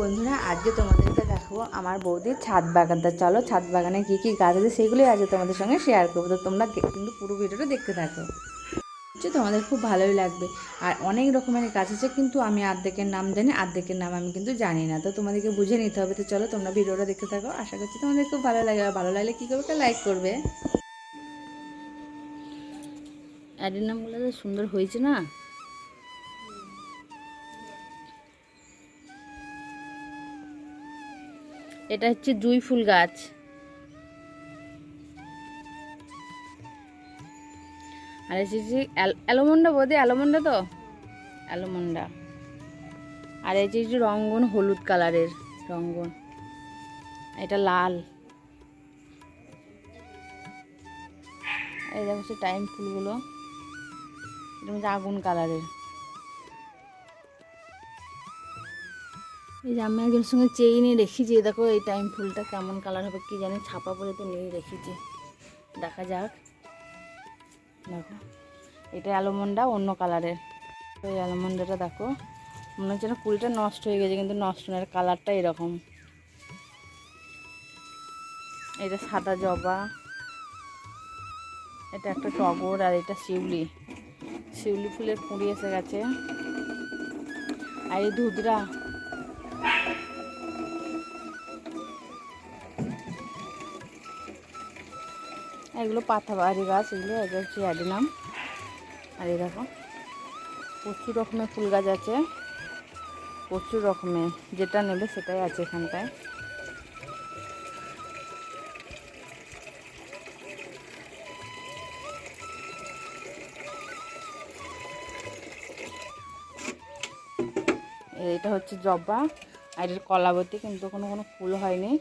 বন্ধুরা, আজকে তোমাদেরকে দেখাবো আমার বৌদির ছাদ বাগানটা। চলো, ছাদ বাগানে কী কী গাছ আছে সেগুলোই আজকে তোমাদের সঙ্গে শেয়ার করব। তো তোমরা কিন্তু পুরো ভিডিওটা দেখতে থাকো। হচ্ছে তোমাদের খুব ভালোই লাগবে। আর অনেক রকমের গাছ আছে, কিন্তু আমি আর্ধেকের নাম জানি, আর্ধেকের নাম আমি কিন্তু জানি না। তো তোমাদেরকে বুঝে নিতে হবে। তো চলো, তোমরা ভিডিওটা দেখতে থাকো। আশা করছি তোমাদের খুব ভালো লাগে। আর ভালো লাগলে কী করবে লাইক করবে। অ্যাডের নামগুলো সুন্দর হয়েছে না? এটা হচ্ছে জুই ফুল গাছ। আর যে অ্যালোমন্ডা বোধে অ্যালোমন্ডা তো? অ্যালোমন্ডা। আর এই যে রঙ্গন হলুদ কালারের রঙ্গন, এটা লাল। এই দেখো টাইম ফুলগুলো, এটা হচ্ছে আগুন কালারের। এই যে আমি একজনের সঙ্গে চেয়ে নিয়ে রেখেছি, এই দেখো এই টাইম ফুলটা কেমন কালার হবে কি জানি, ছাপা পরে তো নিয়ে রেখেছি। দেখা যাক। দেখো, এটা অ্যালমন্ডা অন্য কালারের ওই অ্যালমন্ডাটা দেখো, মনে হচ্ছে না কুড়িটা নষ্ট হয়ে গেছে, কিন্তু নষ্ট এর কালারটা এরকম। এটা সাদা জবা। এটা একটা টগর আর এটা শিউলি। শিউলি ফুলের কুঁড়ি এসে গেছে। আর এই ধুদরা এগুলো পাতাবাড়ি গাছ, এগুলো এগুলো হচ্ছে অ্যাডিনাম আর এই দেখো, প্রচুর রকমের ফুল গাছ আছে। প্রচুর রকমের, যেটা নেবে সেটাই আছে এখানটায়। এটা হচ্ছে জবা, আর এর কলাবতী, কিন্তু কোনো কোনো ফুল হয়নি।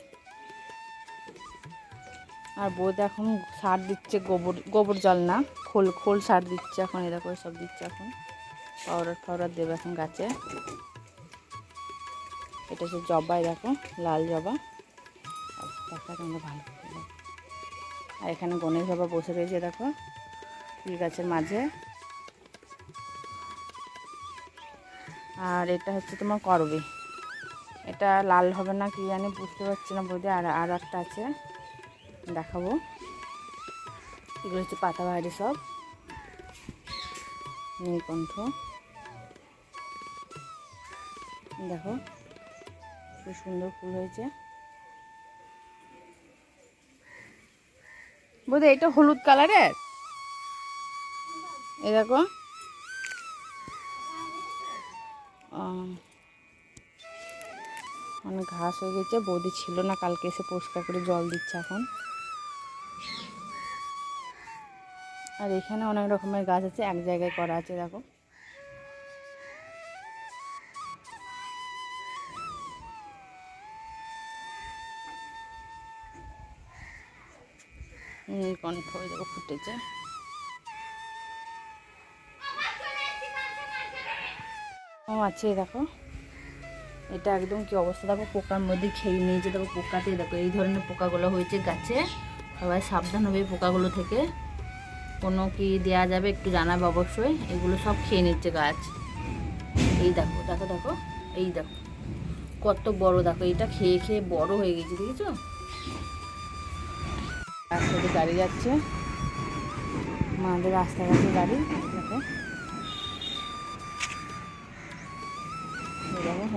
আর বোধ এখন সার দিচ্ছে গোবর গোবর জল না, খোল খোল সার দিচ্ছে এখন এরকম সব দিচ্ছে এখন। পাউডার ফাউডার দেবে এখন গাছে। এটা হচ্ছে জবাই দেখো, লাল জবা। দেখা তোমরা ভালো আর এখানে গণেশ বাবা বসে রয়েছে, দেখো, ফুল গাছের মাঝে। আর এটা হচ্ছে তোমার করবে। এটা লাল হবে না, কি জানি, বুঝতে পারছি না বোধহয় আর আর একটা আছে। দেখাবো। এগুলো হচ্ছে পাতাবাহারি সব। নীলকণ্ঠ দেখো খুব সুন্দর ফুল হয়েছে। বোধহয় এটা হলুদ কালারের? আহ, অনেক ঘাস হয়ে গেছে বৌদি ছিল না কালকে এসে পরিষ্কার করে জল দিচ্ছে এখন। আর এখানে অনেক রকমের গাছ আছে, এক জায়গায় করা আছে, দেখো। নীলকণ্ঠ ওই দেখো ফুটেছে। আছে, দেখো। এটা একদম কি অবস্থা? দেখো পোকার মধ্যে খেয়ে নিয়েছে, দেখো পোকাতে, দেখো এই ধরনের পোকাগুলো হয়েছে গাছে। সবাই সাবধান হবে পোকাগুলো থেকে। কোনো কি দেয়া যাবে একটু জানাবে অবশ্যই। এগুলো সব খেয়ে নিচ্ছে গাছ। এই দেখো দেখো দেখো, এই দেখো। কত বড়, দেখো, এটা খেয়ে খেয়ে বড় হয়ে গেছে, দেখেছ? রাস্তাতে গাড়ি যাচ্ছে। মাদের রাস্তাঘাটে গাড়ি, দেখো।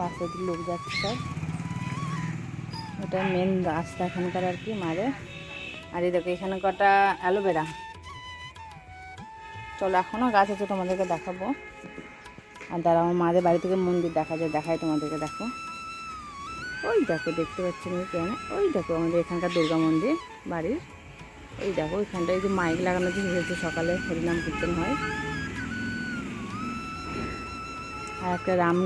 রাস্তা দিয়ে লোক যাচ্ছে সব। এটা মেন রাস্তা এখানকার আর কি মারে আর এই দেখো, এখানে কটা অ্যালোভেরা। চলো এখনও গাছ আছে তোমাদেরকে দেখাবো। আর দাঁড়া আমার মাদের বাড়ি থেকে মন্দির দেখা যায় দেখায় তোমাদেরকে, দেখো। ওই দেখো, দেখতে পাচ্ছি আমি কেন ওই দেখো, আমাদের এখানকার দুর্গা মন্দির বাড়ির। ওই দেখো, ওইখানটায় যে মাইক লাগানো যে হয়েছে সকালে, হরিনাম কীর্তন হয়। আর একটা রাম,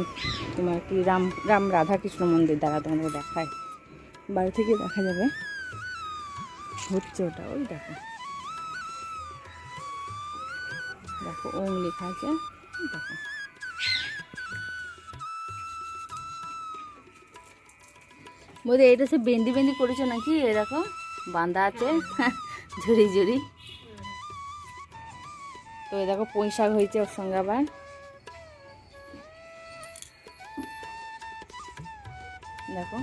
তোমার কি, রাম রাম রাধা কৃষ্ণ মন্দির দ্বারা তোমাদের দেখায় বাড়ি থেকে দেখা যাবে। হচ্ছে ওটা ওই দেখো। দেখো ওং লেখা আছে দেখো। বৌদি এটা সে বেন্দি বেন্দি করেছ নাকি? এ দেখো বাঁধা আছে, ঝুড়ি ঝুড়ি। তো এই দেখো, পুঁই শাক হয়েছে ওর সঙ্গে আবার। দেখো।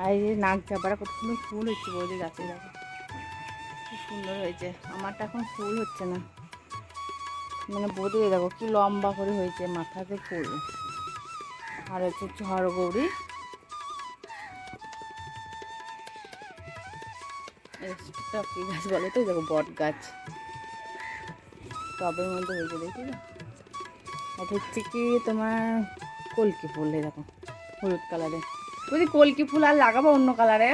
আর এই নাক চাপাটা কত সুন্দর ফুল হচ্ছে বৌদি গাছে দেখো খুব সুন্দর হয়েছে। আমারটা এখন ফুল হচ্ছে না। মানে বৌদি দেখো, কি লম্বা করে হয়েছে, মাথাতে ফুল। আর হচ্ছে ঝড় গৌরী এটা গাছ বলে তো, দেখো বট গাছ। টবের মধ্যে হয়েছে দেখি এটা হচ্ছে কি তোমার কলকি ফুল দেখো, হলুদ কালারে বলছি, কলকি ফুল আর লাগাবো অন্য কালারে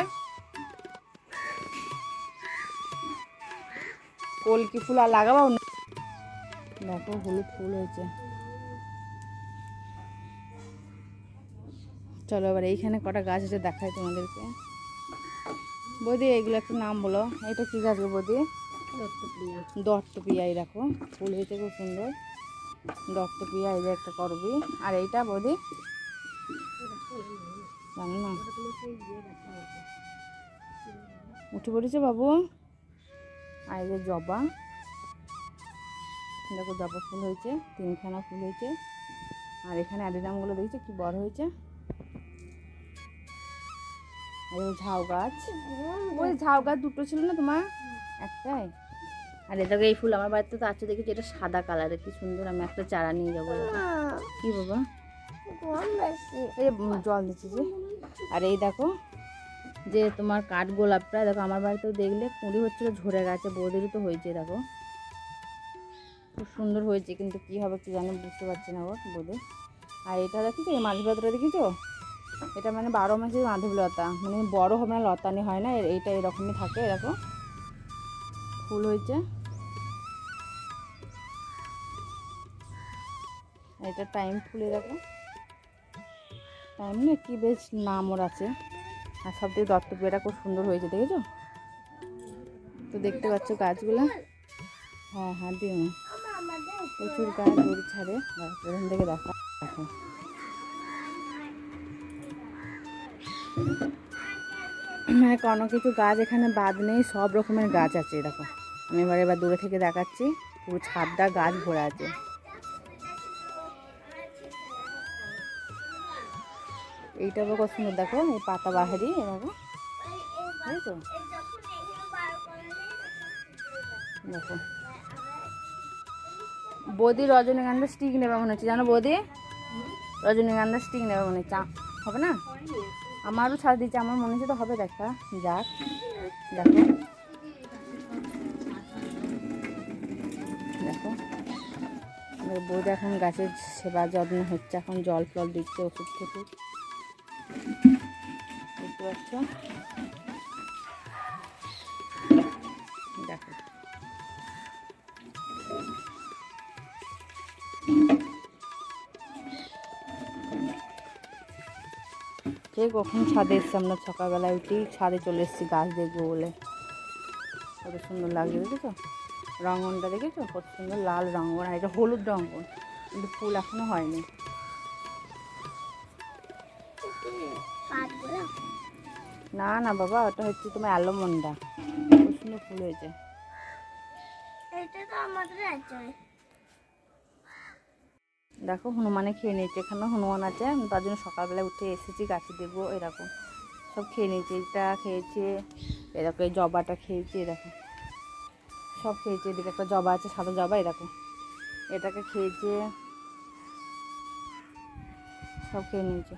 কলকি ফুল আর লাগাবো অন্য দেখো, হলুদ ফুল হয়েছে। চলো, এবার এইখানে কটা গাছ আছে দেখাই তোমাদেরকে। বৌদি এইগুলো একটু নাম বলো। এটা কি গাছ বৌদি? দত্তপ্রিয়া এই দেখো। ফুল হয়েছে খুব সুন্দর। দত্তপ্রিয়া এই যে একটা করবি। আর এইটা বৌদি? জানো না। উঠে পড়েছে বাবু? আর এই যে জবা। দেখো জবা ফুল হয়েছে তিনখানা ফুল হয়েছে। আর এখানে অ্যাডিনামগুলো দেখছ কি বড় হয়েছে? আর ওই ঝাউ গাছ। ওই ঝাউ গাছ দুটো ছিল না তোমার? একটাই? আর এ দেখো এই ফুল আমার বাড়িতে তো আছে দেখেছি? এটা সাদা কালারের কি সুন্দর আমি একটা চারা নিয়ে যাব। কি বাবা? জল দিচ্ছি যে। আর এই দেখো, যে তোমার কাঠ গোলাপটা, দেখো আমার বাড়িতেও দেখলে কুঁড়ি হচ্ছিল, ঝরে গেছে বৌদেরও তো হয়েছে, দেখো। খুব সুন্দর হয়েছে, কিন্তু কি হবে কি জানি, বুঝতে পারছি না ওর বোধে আর এটা দেখেছ এই মাঝ লতাটা দেখেছ এটা মানে বারো মাসের মাধব লতা মানে বড় হবে না, লতানি হয় না এইটা এরকমই থাকে এরকম ফুল হয়েছে। এটা টাইম ফুলে দেখো। টাইম না কি বেশ নাম ওর আছে। আর সব থেকে দত্তপ্রিয়াটা খুব সুন্দর হয়েছে, দেখেছ? তো দেখতে পাচ্ছ গাছগুলো? হ্যাঁ হ্যাঁ দিও না। প্রচুর গাছ দড়ি ছাড়ে। এখান থেকে দেখা দেখো। মানে কোনো কিছু গাছ এখানে বাদ নেই, সব রকমের গাছ আছে, দেখো। আমি এবার এবার দূরে থেকে দেখাচ্ছি। পুরো ছাদটা গাছ ভরে আছে। এইটা আবার কত সুন্দর, দেখো, এই পাতা বাহারি এ দেখো বুঝেছ দেখো। বৌদি রজনীগন্ধা স্টিক নেবে মনে হচ্ছে, জানো বৌদি? রজনীগন্ধা স্টিক নেবে মনে হচ্ছে হবে না? আমারও ছাড় দিচ্ছে, আমার মনে হচ্ছে তো হবে, দেখা যাক। দেখো। দেখো। বৌদি এখন গাছের সেবা যত্ন হচ্ছে, এখন জল ফল দিচ্ছে ওষুধ টষুধ কে কখন ছাদে এসছি? আমরা সকালবেলায় উঠি ছাদে চলে এসেছি, গাছ দেখব বলে। কত সুন্দর লাগছে, দেখেছ? রঙনটা দেখেছ? কত সুন্দর, লাল রঙন আর এটা হলুদ রঙন কিন্তু ফুল এখনও হয়নি। না না বাবা ওটা হচ্ছে তোমার অ্যালোমন্ডা। সুন্দর ফুল হয়েছে। এটা তো আমাদের আছে দেখো হনুমানে খেয়ে নিয়েছে। এখানে হনুমান আছে তার জন্য সকালবেলা উঠে এসেছি গাছে দেখব এরকম। সব খেয়ে নিয়েছে এটা খেয়েছে এরকম এই জবাটা খেয়েছে এরকম সব খেয়েছে এদিকে একটা জবা আছে সাদা জবা এরকম। এটাকে খেয়েছে সব খেয়ে নিয়েছে।